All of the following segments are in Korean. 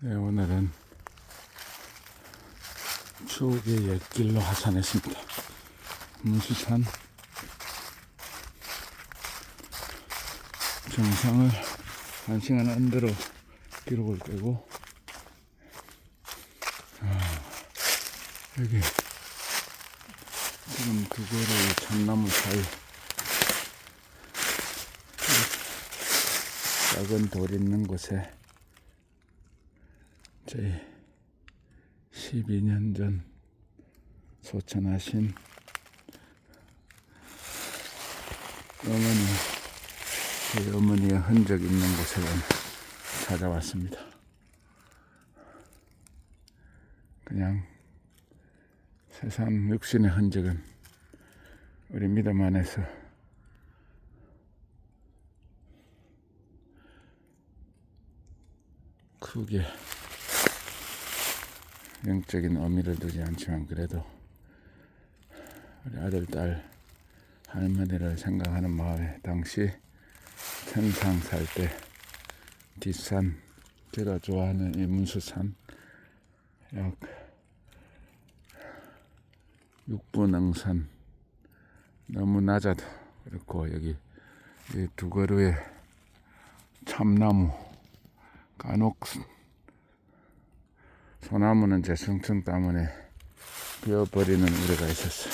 네, 오늘은 추억의 옛길로 하산했습니다. 문수산 정상을 한 시간 안대로 기록을 떼고 아, 여기 지금 그거를 참나무 사이 작은 돌 있는 곳에 저희 12년 전 소천하신 어머니, 저희 어머니의 흔적 있는 곳에 찾아왔습니다. 그냥 세상 육신의 흔적은 우리 믿음 안에서 크게 영적인 의미를 두지 않지만 그래도 우리 아들 딸 할머니를 생각하는 마음에 당시 천상 살 때 뒷산 제가 좋아하는 이 문수산 약 6분 응선 너무 낮아도 그렇고 여기 이두 그루에 참나무 간혹 소나무는 재성층 때문에 베어버리는 우려가 있었어요.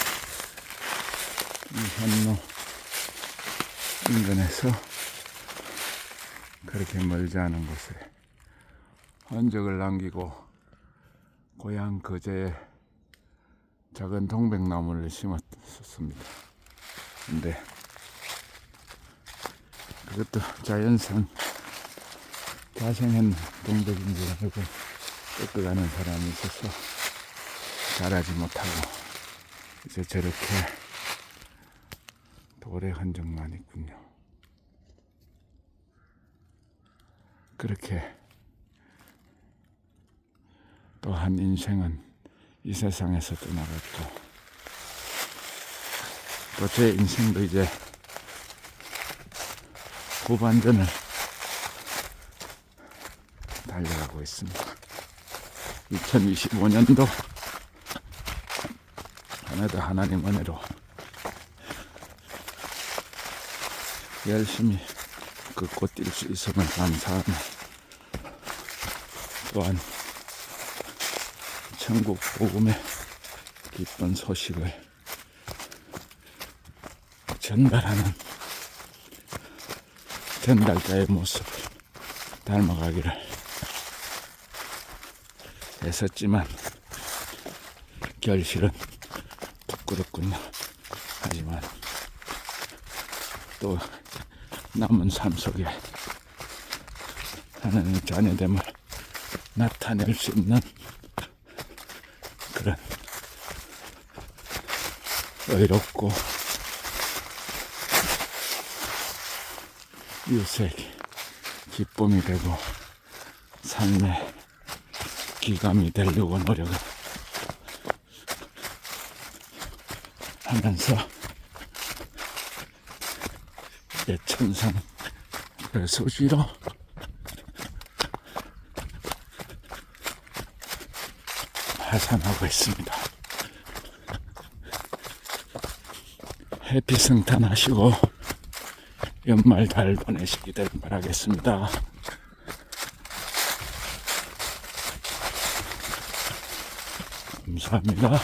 이 현로 인근에서 그렇게 멀지 않은 곳에 흔적을 남기고 고향 거제에 작은 동백나무를 심었습니다. 근데 그것도 자연상 자생한 동백인 줄 알고 꺾어가는 사람이 있어서 자라지 못하고 이제 저렇게 돌의 흔적만 있군요. 그렇게 또한 인생은 이 세상에서 떠나갔고 또 제 인생도 이제 후반전을 달려가고 있습니다. 2025년도 하나도 하나님 은혜로 열심히 걷고 뛸 수 있음을 감사하며 또한 천국 복음의 기쁜 소식을 전달하는 전달자의 모습을 닮아가기를 애썼지만 결실은 부끄럽군요. 하지만 또 남은 삶 속에 하나님의 자녀됨을 나타낼 수 있는 그런 의롭고 이웃에게 기쁨이 되고 삶의 기감이 되려고 노력을 하면서 내 천상 그 소지로 하산하고 있습니다. 해피 성탄하시고 연말 잘 보내시기를 바라겠습니다. 감사합니다.